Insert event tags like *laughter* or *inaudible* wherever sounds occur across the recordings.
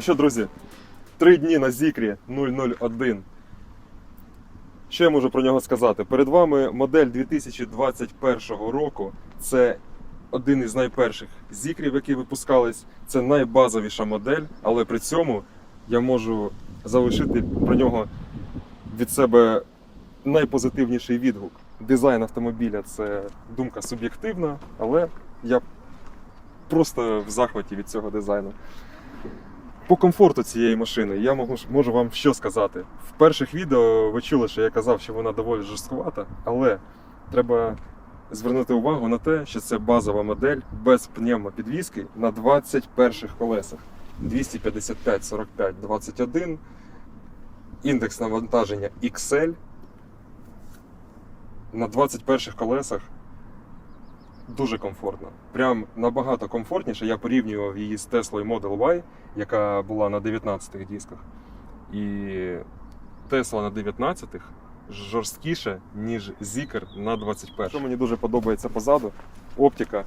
Ну що, друзі, три дні на Зікрі 001. Що я можу про нього сказати? Перед вами модель 2021 року. Це один із найперших зікрів, які випускались. Це найбазовіша модель, але при цьому я можу залишити про нього від себе найпозитивніший відгук. Дизайн автомобіля це думка суб'єктивна, але я просто в захваті від цього дизайну. По комфорту цієї машини я можу, можу вам що сказати. В перших відео ви чули, що я казав, що вона доволі жорсткувата, але треба звернути увагу на те, що це базова модель без пневмопідвіски на 21 колесах. 255, 45, 21. Індекс навантаження XL. На 21 колесах дуже комфортно. Прям набагато комфортніше. Я порівнював її з Tesla Model Y, яка була на 19 дисках. І Tesla на 19 жорсткіше, ніж Zikr на 21. Що мені дуже подобається позаду, оптика,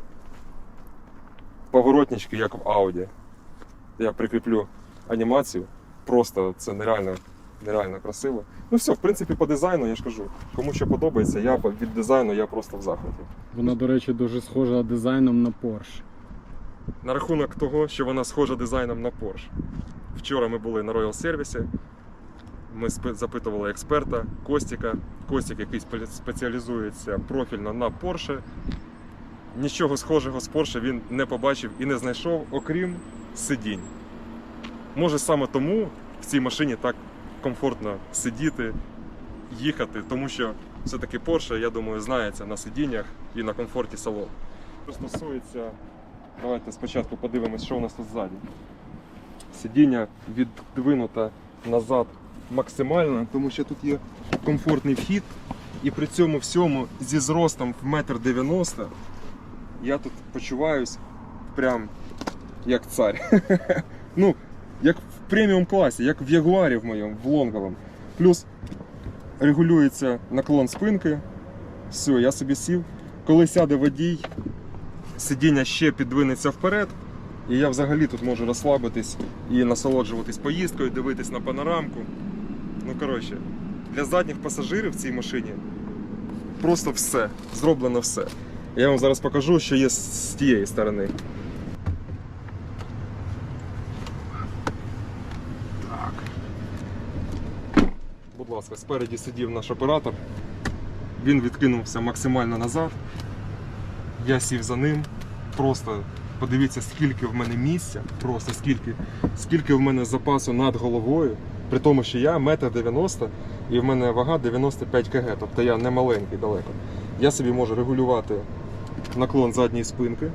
поворотнички, як в Audi. Я прикріплю анімацію. Просто це нереально, нереально красиво. Ну все, в принципі, по дизайну я ж кажу. Кому що подобається, я від дизайну я просто в захваті. Вона, до речі, дуже схожа дизайном на Porsche. На рахунок того, що вона схожа дизайном на Porsche. Вчора ми були на Royal сервісі. Ми запитували експерта Костіка. Костік, який спе- спеціалізується профільно на Porsche. Нічого схожого з Porsche він не побачив і не знайшов, окрім сидінь. Може саме тому в цій машині так комфортно сидіти, їхати, тому що все-таки Porsche, я думаю, знається на сидіннях і на комфорті салону. Що стосується Давайте спочатку подивимось, що у нас тут ззаді. Сидіння віддвинуто назад максимально, тому що тут є комфортний вхід. І при цьому всьому зі зростом в 1,90 м я тут почуваюсь прям як цар. *laughs* ну, як преміум класі, як в Ягуарі в моєму, в лонговому. Плюс регулюється наклон спинки. Все, я собі сів. Коли сяде водій, сидіння ще підвинеться вперед, і я взагалі тут можу розслабитись і насолоджуватись поїздкою, дивитись на панорамку. Ну, коротше, для задніх пасажирів в цій машині просто все, зроблено все. Я вам зараз покажу, що є з тієї сторони. Ласка, спереді сидів наш оператор. Він відкинувся максимально назад. Я сів за ним. Просто подивіться, скільки в мене місця, просто скільки, скільки в мене запасу над головою. При тому, що я метр 90 і в мене вага 95 кг, тобто я не маленький далеко. Я собі можу регулювати наклон задньої спинки.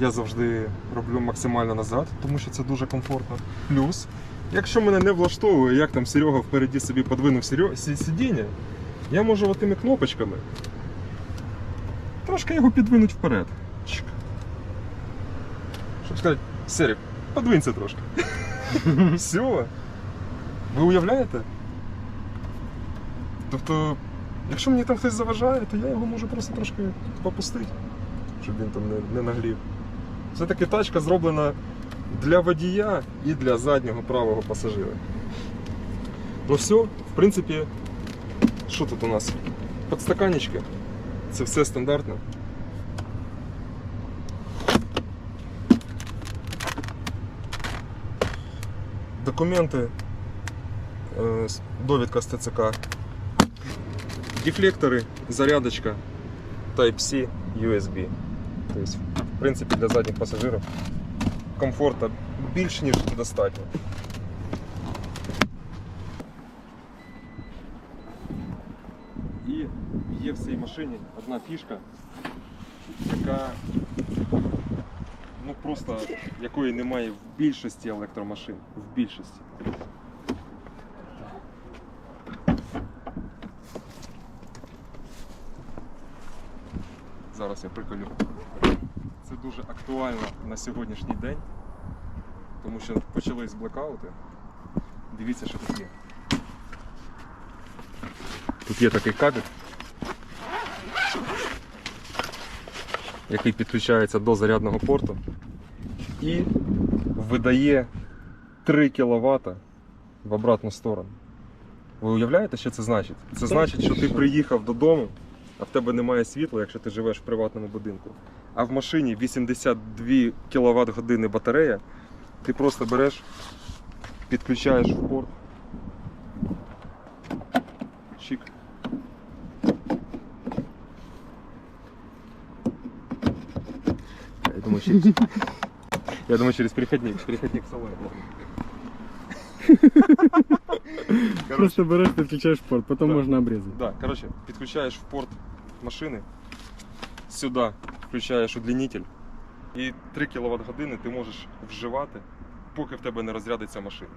Я завжди роблю максимально назад, тому що це дуже комфортно. Плюс, якщо мене не влаштовує, як там Серега впереді собі подвинув сидіння, я можу отими кнопочками трошки його підвинуть вперед. Щоб сказати, Серік, подвинься трошки. *laughs* Все. Ви уявляєте? Тобто, якщо мені там хтось заважає, то я його можу просто трошки попустити, щоб він там не, не нагрів. Все-таки тачка зроблена для водія і для заднього правого пасажира. Ну все, в принципі, що тут у нас? Подстаканнички. Це все стандартно. Документи, е, с- довідка з ТЦК, дефлектори, зарядочка, Type-C, USB. Тобто, в принципі, для задніх пасажирів комфорту більш ніж достатньо. І є в цій машині одна фішка, яка ну просто якої немає в більшості електромашин. В більшості. Зараз я приколю. Дуже актуально на сьогоднішній день, тому що почались блекаути. Дивіться, що тут є. Тут є такий кабель, який підключається до зарядного порту. І видає 3 кВт в обратну сторону. Ви уявляєте, що це значить? Це значить, що ти приїхав додому, а в тебе немає світла, якщо ти живеш в приватному будинку. А в машині 82 кВт години батарея, ти просто береш, підключаєш в порт. Чик. Я думаю, через, я думаю, через переходник, переходник салона. Короче, Просто береш, підключаєш порт, потім Да. можна обрізати. да, короче, підключаєш в порт машини, сюди включаєш удлінитель, і 3 кВт години ти можеш вживати, поки в тебе не розрядиться машина.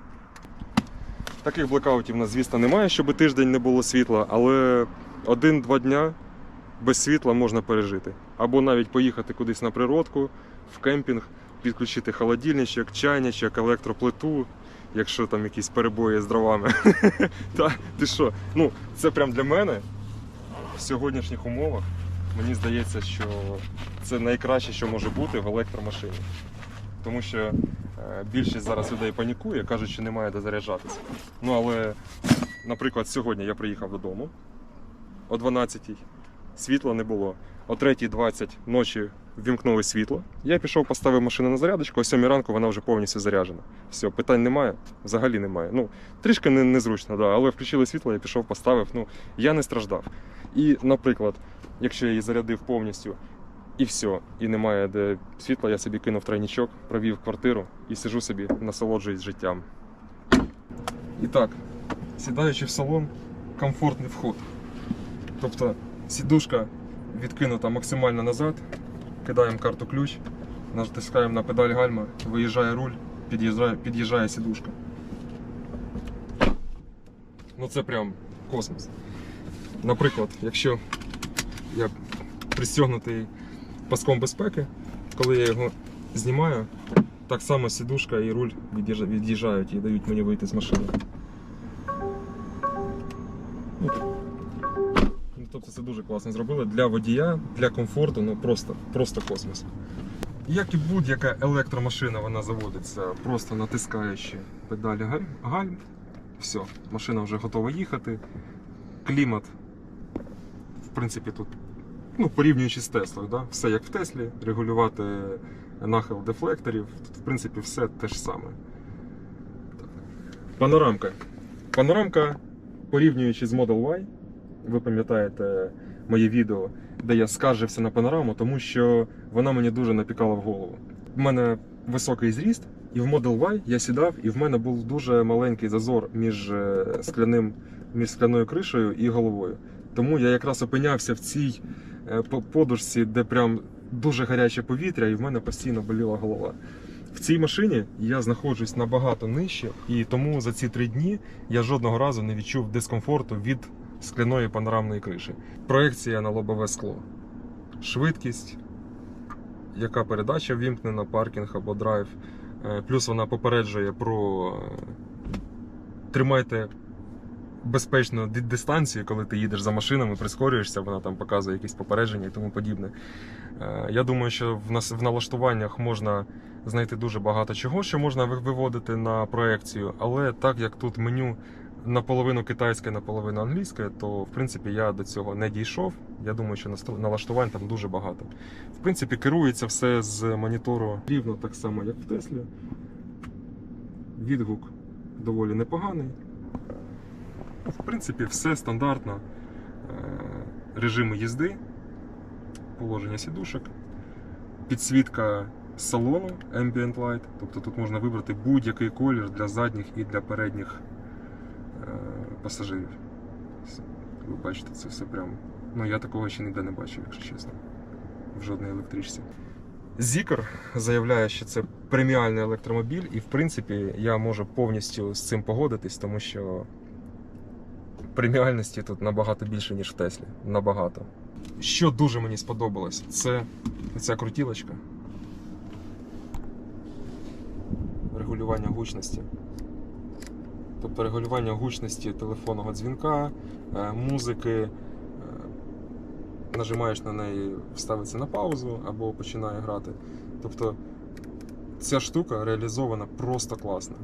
Таких блекаутів у нас, звісно, немає, щоб тиждень не було світла, але один-два дня без світла можна пережити. Або навіть поїхати кудись на природку, в кемпінг, підключити холодильничок, чайничок, електроплиту, якщо там якісь перебої з дровами. *laughs* Та ти що? Ну, це прям для мене в сьогоднішніх умовах. Мені здається, що це найкраще, що може бути в електромашині. Тому що е, більшість зараз людей панікує, кажуть, що немає де заряджатися. Ну але, наприклад, сьогодні я приїхав додому о 12-й, світла не було. О 3.20 ночі ввімкнули світло. Я пішов, поставив машину на зарядочку, о 7 ранку вона вже повністю заряджена. Все, питань немає, взагалі немає. Ну, трішки незручно, да, але включили світло, я пішов, поставив. Ну, я не страждав. І, наприклад, якщо я її зарядив повністю і все, і немає де світла, я собі кинув тройничок, провів квартиру і сижу собі, насолоджуюсь життям. І так, сідаючи в салон, комфортний вход. Тобто сідушка відкинута максимально назад, кидаємо карту ключ, натискаємо на педаль гальма, виїжджає руль, під'їжджає, під'їжджає сідушка. Ну це прям космос. Наприклад, якщо я пристегнутий паском безпеки, коли я його знімаю, так само сідушка і руль від'їжджають і дають мені вийти з машини. Ну, Ну, Тобто це дуже класно зробили для водія, для комфорту, ну просто, просто космос. Як і будь-яка електромашина, вона заводиться, просто натискаючи педалі гальм. Все, машина вже готова їхати. Клімат, принципі, тут, ну, порівнюючи з Теслою, да? все як в Теслі, регулювати нахил дефлекторів, тут, в принципі, все те ж саме. Панорамка. Панорамка, порівнюючи з Model Y, ви пам'ятаєте моє відео, де я скаржився на панораму, тому що вона мені дуже напікала в голову. У мене високий зріст, і в Model Y я сідав, і в мене був дуже маленький зазор між е, скляним, між скляною кришею і головою. Тому я якраз опинявся в цій е, подушці, де прям дуже гаряче повітря, і в мене постійно боліла голова. В цій машині я знаходжусь набагато нижче, і тому за ці три дні я жодного разу не відчув дискомфорту від скляної панорамної криші. Проекція на лобове скло. Швидкість, яка передача ввімкнена, паркінг або драйв. Е, Плюс вона попереджує про е, тримайте безпечну ди- дистанцію, коли ти їдеш за машинами, прискорюєшся, вона там показує якісь попередження і тому подібне. Е, Я думаю, що в нас в налаштуваннях можна знайти дуже багато чого, що можна виводити на проекцію, але так як тут меню наполовину китайське, наполовину англійське, то в принципі я до цього не дійшов. Я думаю, що налаштувань там дуже багато. В принципі, керується все з монітору рівно так само, як в Теслі. Відгук доволі непоганий. Ну, В принципі, все стандартно. Е, Режими їзди, положення сідушок, підсвітка салону Ambient Light. Тобто тут можна вибрати будь-який колір для задніх і для передніх е, пасажирів. Ви бачите, це все прямо. Ну я такого ще ніде не бачив, якщо чесно. В жодній електричці. Зікер заявляє, що це преміальний електромобіль, і в принципі я можу повністю з цим погодитись, тому що преміальності тут набагато більше, ніж в Теслі. Набагато. Що дуже мені сподобалось, це ця крутілочка. Регулювання гучності. Тобто регулювання гучності телефонного дзвінка, е, музики. е, Нажимаєш на неї, ставиться на паузу або починає грати. Тобто ця штука реалізована просто класно.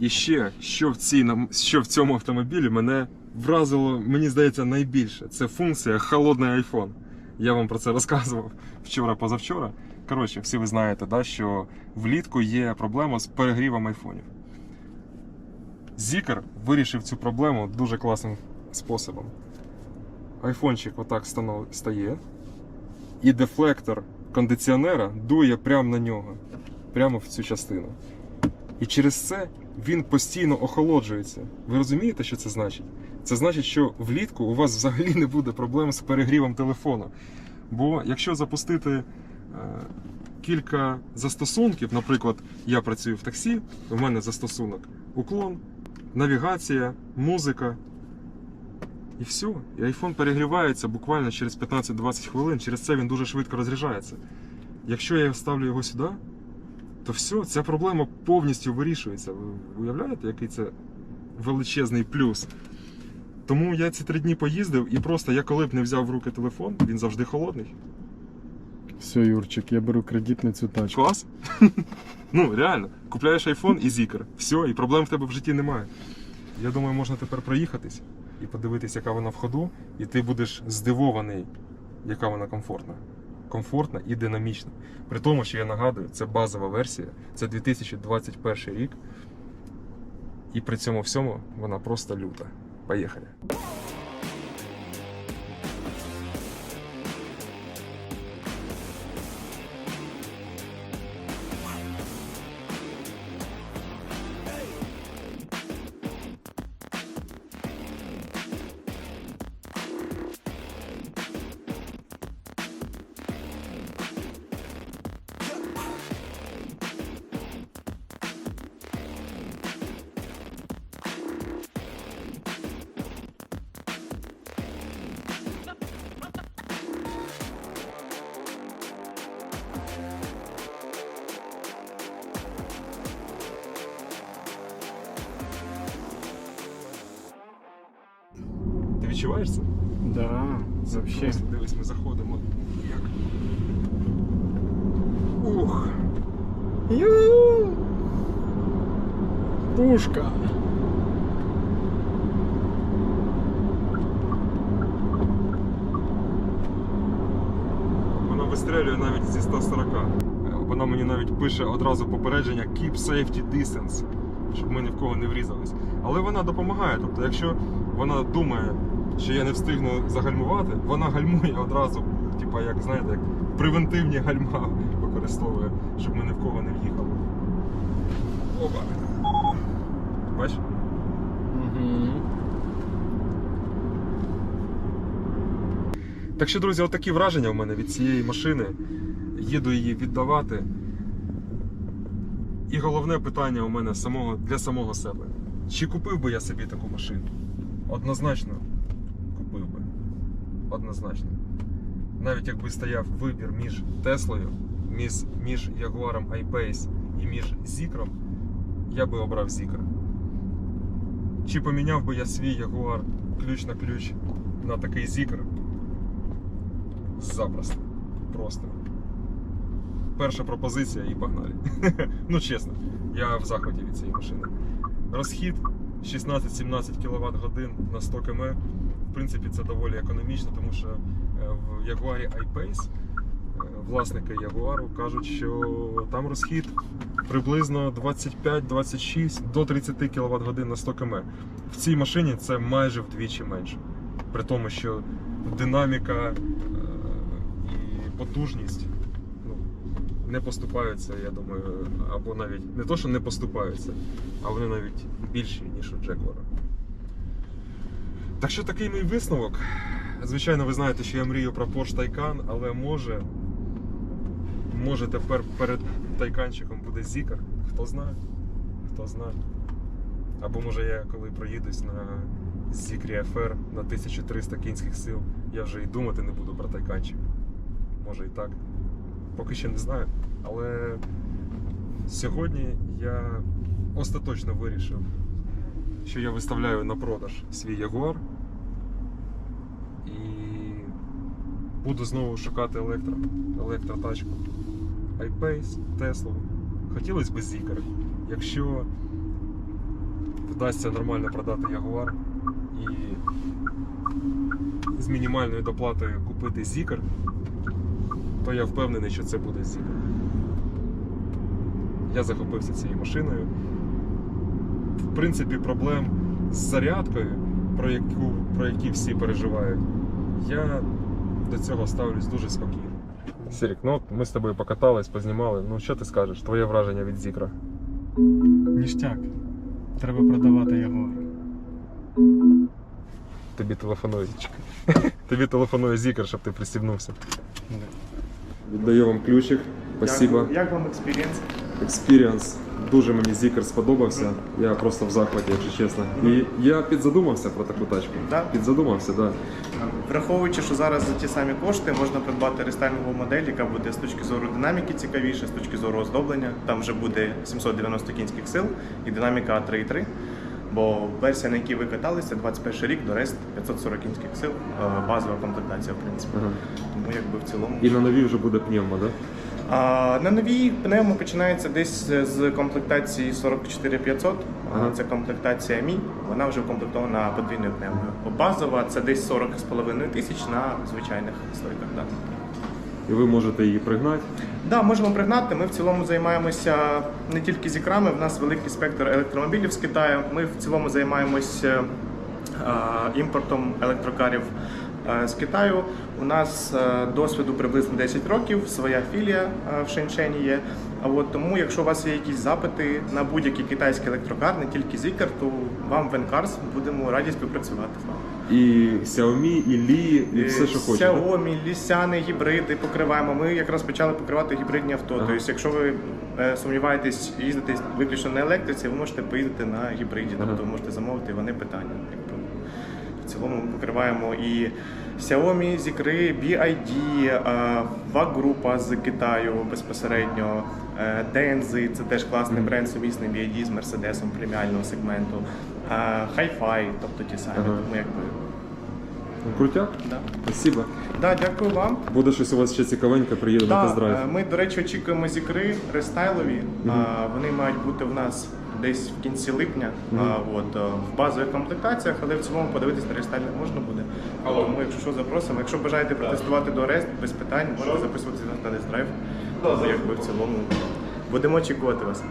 І ще, що в, цій, що в цьому автомобілі мене вразило, мені здається, найбільше. Це функція холодний iPhone. Я вам про це розказував вчора, позавчора. Коротше, всі ви знаєте, да, що влітку є проблема з перегрівом айфонів. Зікер вирішив цю проблему дуже класним способом. Айфончик отак стає, і дефлектор кондиціонера дує прямо на нього, прямо в цю частину. І через це він постійно охолоджується. Ви розумієте, що це значить? Це значить, що влітку у вас взагалі не буде проблем з перегрівом телефону. Бо якщо запустити е, кілька застосунків, наприклад, я працюю в таксі, у мене застосунок уклон, навігація, музика. І все. І iPhone перегрівається буквально через 15-20 хвилин, через це він дуже швидко розряджається. Якщо я ставлю його сюди, то все, ця проблема повністю вирішується. Ви уявляєте, який це величезний плюс? Тому я ці три дні поїздив і просто я коли б не взяв в руки телефон, він завжди холодний. Все, Юрчик, я беру кредит на цю тачку. Клас? ну, реально, купляєш iPhone і зікер. Все, і проблем в тебе в житті немає. Я думаю, можна тепер проїхатись і подивитись, яка вона в ходу, і ти будеш здивований, яка вона комфортна. Комфортна і динамічна. При тому, що я нагадую, це базова версія, це 2021 рік. І при цьому всьому вона просто люта. Поїхали. Відчуваєш це? Да, вообще. просто, дивись, ми заходимо. Як? Ух! Ю! Пушка. Вона вистрелює навіть зі 140. Е, Вона мені навіть пише одразу попередження Keep safety distance, щоб ми ні в кого не врізались. Але вона допомагає. Тобто, якщо вона думає, що я не встигну загальмувати, вона гальмує одразу, типа, як знаєте, як превентивні гальма використовує, щоб ми ні в кого не в'їхали. Опа! Бачиш? Угу. Так що, друзі, отакі враження в мене від цієї машини. Їду її віддавати. І головне питання у мене самого, для самого себе. Чи купив би я собі таку машину? Однозначно. Однозначно. Навіть якби стояв вибір між Теслою, між, між Jaguar I-Pace і між Зікром, я би обрав Зікр. Чи поміняв би я свій Jaguar ключ на ключ на такий Зікр? Запросто. Просто. Перша пропозиція і погнали. *laughs* ну чесно, я в захваті від цієї машини. Розхід 16-17 кВт годин на 100 км. В принципі, це доволі економічно, тому що е, в Jaguar I-Pace е, власники Jaguar кажуть, що там розхід приблизно 25-26 до 30 кВт годин на 100 км. В цій машині це майже вдвічі менше. При тому, що динаміка е, і потужність не поступаються, я думаю, або навіть не то, що не поступаються, а вони навіть більші, ніж у Джеквара. Так що такий мій висновок. Звичайно, ви знаєте, що я мрію про Porsche Taycan, але може, може тепер перед Тайканчиком буде Зікар. Хто знає? Хто знає. Або може я коли проїдусь на Зікрі FR на 1300 кінських сил, я вже і думати не буду про Тайканчик. Може і так. Поки ще не знаю. Але сьогодні я остаточно вирішив, що я виставляю на продаж свій Jaguar і буду знову шукати електро, електротачку. iPace, Tesla. Хотілося б Zikr. Якщо вдасться нормально продати Jaguar і з мінімальною доплатою купити Zikr, то я впевнений, що це буде Zikr. Я захопився цією машиною. В принципі, проблем з зарядкою, про, яку, про які всі переживають, я до цього ставлюсь дуже спокійно. Сірік, ну ми з тобою покатались, познімали. Ну що ти скажеш? Твоє враження від Зікра? Ніштяк. Треба продавати його. Тобі телефонує. *laughs* Тобі телефонує Зікр, щоб ти пристібнувся. Віддаю вам ключик. Спасибо. Як вам експірієнс? Експіріанс. Дуже мені Зікр сподобався. Я просто в захваті, якщо чесно. І я підзадумався про таку тачку. Так? Підзадумався, так. Да. Враховуючи, що зараз за ті самі кошти можна придбати рестайлінгову модель, яка буде з точки зору динаміки цікавіше, з точки зору оздоблення. Там вже буде 790 кінських сил і динаміка 3.3. Бо версія, на якій ви каталися, 21 рік, до рест 540 кінських сил, е, базова комплектація, в принципі. Ага. Тому якби в цілому. І на новій вже буде пневмо, так? Да? А, на новій пневмо починається десь з комплектації 44500. А, Ага. Це комплектація Мі. Вона вже укомплектована подвійною пневмою. Базова це десь 40,5 тисяч на звичайних стойках. Да. І ви можете її пригнати. Да, можемо пригнати. Ми в цілому займаємося не тільки з ікрами, в нас великий спектр електромобілів з Китаю. Ми в цілому займаємося е, імпортом електрокарів з Китаю. У нас е, досвіду приблизно 10 років, своя філія е, в Шенчені є. А от тому, якщо у вас є якісь запити на будь-який китайський електрокар, не тільки Zikr, то вам в Encars будемо раді співпрацювати з вами. І Xiaomi, і Li, і все, що хочете. Xiaomi, лісяни, гібриди покриваємо. Ми якраз почали покривати гібридні авто. Ага. Тобто, якщо ви е, сумніваєтесь їздити виключно на електриці, ви можете поїздити на гібриді, Ага. тобто можете замовити вони питання. В цілому ми покриваємо і Xiaomi, Zikri, BID, е, VAG-група з Китаю безпосередньо, е, Denzi, це теж класний бренд, сумісний BID з Мерседесом преміального сегменту, е, Hi-Fi, тобто ті самі. Ага. Тому якби Ну, Крутяк. да. Спасибо. Да, дякую вам. Буде щось у вас ще цікавеньке, приїду на тест-драйв. е, ми, до речі, очікуємо зікри рестайлові. А, Вони мають бути в нас десь в кінці липня, а, от, е, в базових комплектаціях, але в цілому подивитись на рестайлінг можна буде. Тому, якщо що, запросимо. Якщо бажаєте протестувати до Арест, без питань, можете записуватися на тест-драйв. Якби в цілому будемо очікувати вас.